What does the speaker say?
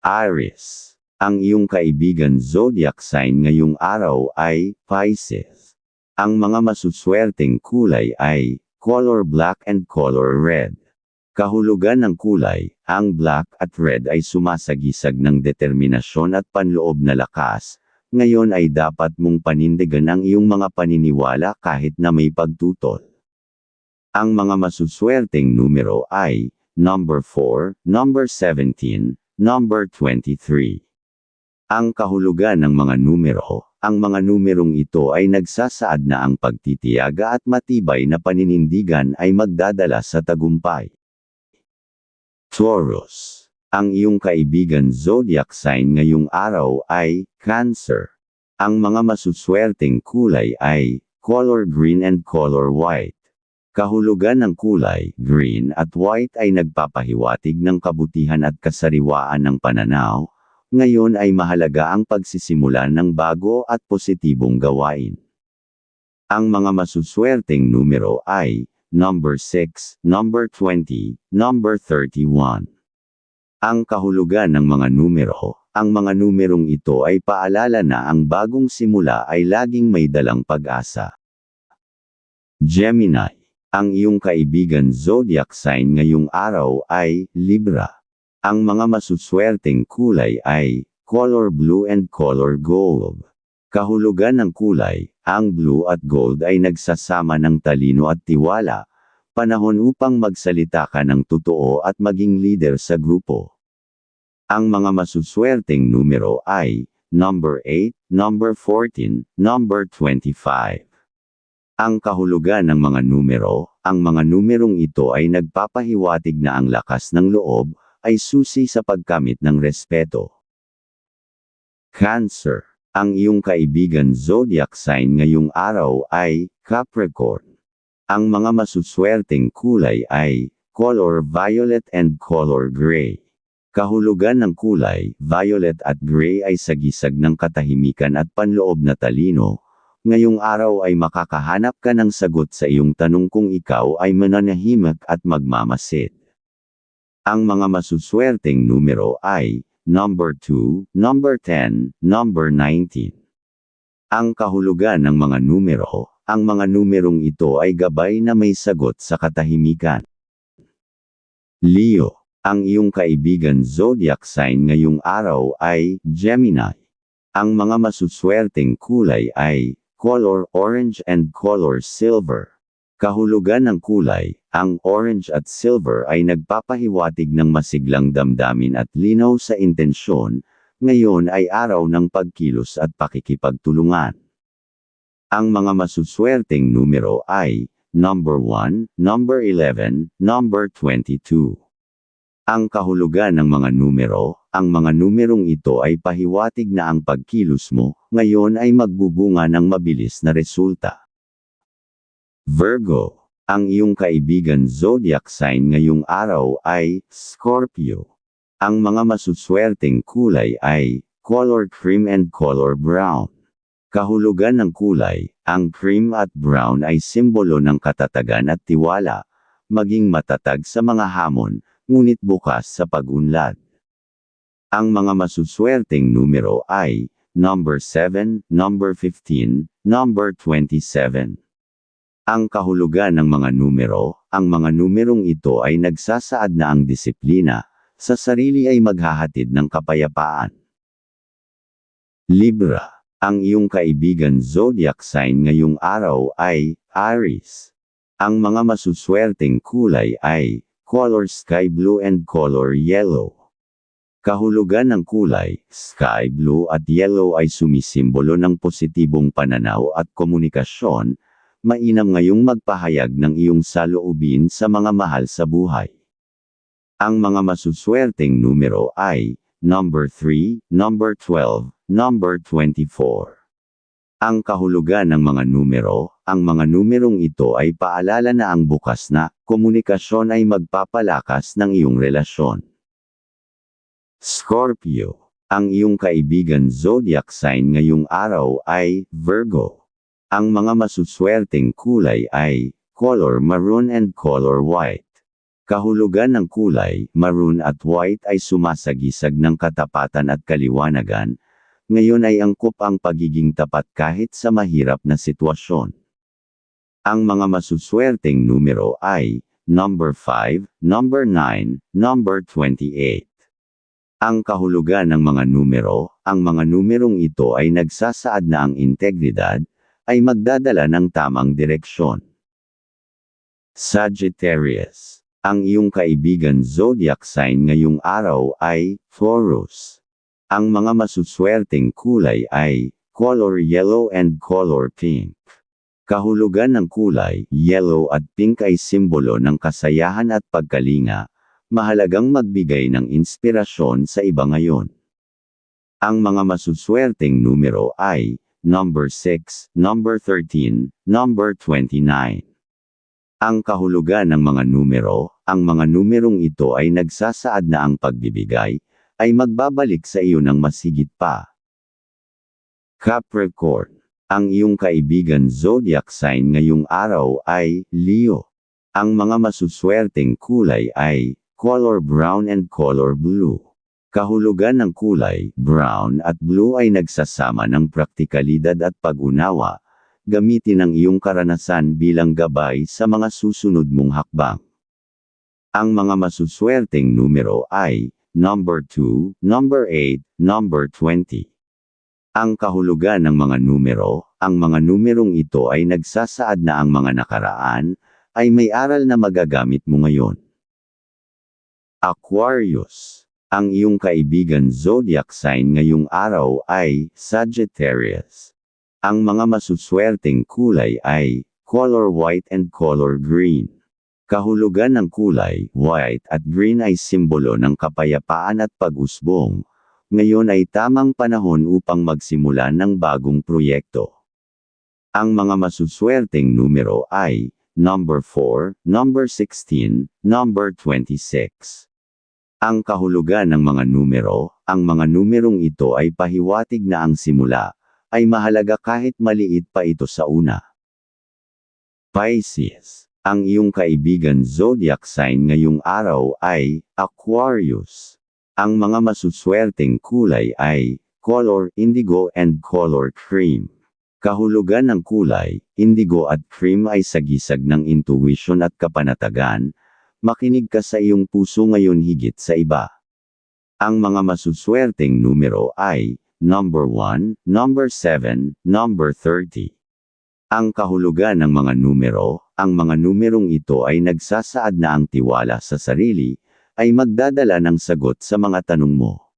Aries. Ang iyong kaibigan zodiac sign ngayong araw ay Pisces. Ang mga masuswerteng kulay ay color black and color red. Kahulugan ng kulay, ang black at red ay sumasagisag ng determinasyon at panloob na lakas. Ngayon ay dapat mong panindigan ang iyong mga paniniwala kahit na may pagtutol. Ang mga masuswerteng numero ay number 4, number 17, number 23. Ang kahulugan ng mga numero, ang mga numerong ito ay nagsasaad na ang pagtitiyaga at matibay na paninindigan ay magdadala sa tagumpay. Taurus. Ang iyong kaibigan zodiac sign ngayong araw ay Cancer. Ang mga masuswerteng kulay ay color green and color white. Kahulugan ng kulay, green at white ay nagpapahiwatig ng kabutihan at kasariwaan ng pananaw, ngayon ay mahalaga ang pagsisimula ng bago at positibong gawain. Ang mga masuswerteng numero ay number 6, number 20, number 31. Ang kahulugan ng mga numero, ang mga numerong ito ay paalala na ang bagong simula ay laging may dalang pag-asa. Gemini. Ang iyong kaibigan zodiac sign ngayong araw ay Libra. Ang mga masuswerteng kulay ay color blue and color gold. Kahulugan ng kulay, ang blue at gold ay nagsasama ng talino at tiwala, panahon upang magsalita ka ng totoo at maging leader sa grupo. Ang mga masuswerteng numero ay number 8, number 14, number 25. Ang kahulugan ng mga numero, ang mga numerong ito ay nagpapahiwatig na ang lakas ng loob, ay susi sa pagkamit ng respeto. Cancer. Ang iyong kaibigan zodiac sign ngayong araw ay Capricorn. Ang mga masuswerteng kulay ay color violet and color gray. Kahulugan ng kulay, violet at gray ay sagisag ng katahimikan at panloob na talino, Ngayong araw ay makakahanap ka ng sagot sa iyong tanong kung ikaw ay mananahimik at magmamasid. Ang mga masuswerteng numero ay number 2, number 10, number 19. Ang kahulugan ng mga numero, ang mga numerong ito ay gabay na may sagot sa katahimikan. Leo, ang iyong kaibigan zodiac sign ngayong araw ay Gemini. Ang mga masuswerteng kulay ay color orange and color silver. Kahulugan ng kulay, ang orange at silver ay nagpapahiwatig ng masiglang damdamin at linaw sa intensyon, ngayon ay araw ng pagkilos at pakikipagtulungan. Ang mga masuswerteng numero ay number 1, number 11, number 22. Ang kahulugan ng mga numero, ang mga numerong ito ay pahiwatig na ang pagkilos mo, ngayon ay magbubunga ng mabilis na resulta. Virgo, ang iyong kaibigan zodiac sign ngayong araw ay Scorpio. Ang mga masuswerteng kulay ay color cream and color brown. Kahulugan ng kulay, ang cream at brown ay simbolo ng katatagan at tiwala, maging matatag sa mga hamon, ngunit bukas sa pag-unlad. Ang mga masuswerteng numero ay number 7, number 15, number 27. Ang kahulugan ng mga numero, ang mga numerong ito ay nagsasaad na ang disiplina, sa sarili ay maghahatid ng kapayapaan. Libra, ang iyong kaibigan zodiac sign ngayong araw ay Aries. Ang mga masuswerteng kulay ay color sky blue and color yellow. Kahulugan ng kulay, sky blue at yellow ay sumisimbolo ng positibong pananaw at komunikasyon, mainam ngayong magpahayag ng iyong saloobin sa mga mahal sa buhay. Ang mga masuswerteng numero ay number 3, number 12, number 24. Ang kahulugan ng mga numero, ang mga numerong ito ay paalala na ang bukas na komunikasyon ay magpapalakas ng iyong relasyon. Scorpio, ang iyong kaibigan zodiac sign ngayong araw ay Virgo. Ang mga masuswerteng kulay ay color maroon and color white. Kahulugan ng kulay, maroon at white ay sumasagisag ng katapatan at kaliwanagan, ngayon ay angkop ang pagiging tapat kahit sa mahirap na sitwasyon. Ang mga masuswerteng numero ay, number 5, number 9, number 28. Ang kahulugan ng mga numero, ang mga numerong ito ay nagsasaad na ang integridad, ay magdadala ng tamang direksyon. Sagittarius. Ang iyong kaibigan zodiac sign ngayong araw ay Taurus. Ang mga masuswerteng kulay ay color yellow and color pink. Kahulugan ng kulay, yellow at pink ay simbolo ng kasayahan at pagkalinga, mahalagang magbigay ng inspirasyon sa iba ngayon. Ang mga masuswerteng numero ay number 6, number 13, number 29. Ang kahulugan ng mga numero, ang mga numerong ito ay nagsasaad na ang pagbibigay, ay magbabalik sa iyo ng masigit pa. Capricorn. Ang iyong kaibigan zodiac sign ngayong araw ay Leo. Ang mga masuswerteng kulay ay color brown and color blue. Kahulugan ng kulay, brown at blue ay nagsasama ng praktikalidad at pag-unawa, gamitin ang iyong karanasan bilang gabay sa mga susunod mong hakbang. Ang mga masuswerteng numero ay number 2, number 8, number 20. Ang kahulugan ng mga numero, ang mga numerong ito ay nagsasaad na ang mga nakaraan, ay may aral na magagamit mo ngayon. Aquarius. Ang iyong kaibigan zodiac sign ngayong araw ay Sagittarius. Ang mga masuswerteng kulay ay color white and color green. Kahulugan ng kulay, white at green ay simbolo ng kapayapaan at pag-usbong. Ngayon ay tamang panahon upang magsimula ng bagong proyekto. Ang mga masuswerteng numero ay number 4, number 16, number 26. Ang kahulugan ng mga numero, ang mga numerong ito ay pahiwatig na ang simula, ay mahalaga kahit maliit pa ito sa una. Pisces. Ang iyong kaibigan zodiac sign ngayong araw ay Aquarius. Ang mga masuswerteng kulay ay color indigo and color cream. Kahulugan ng kulay, indigo at cream ay sagisag ng intuition at kapanatagan, makinig ka sa iyong puso ngayon higit sa iba. Ang mga masuswerteng numero ay number 1, number 7, number 30. Ang kahulugan ng mga numero, ang mga numerong ito ay nagsasaad na ang tiwala sa sarili, ay magdadala ng sagot sa mga tanong mo.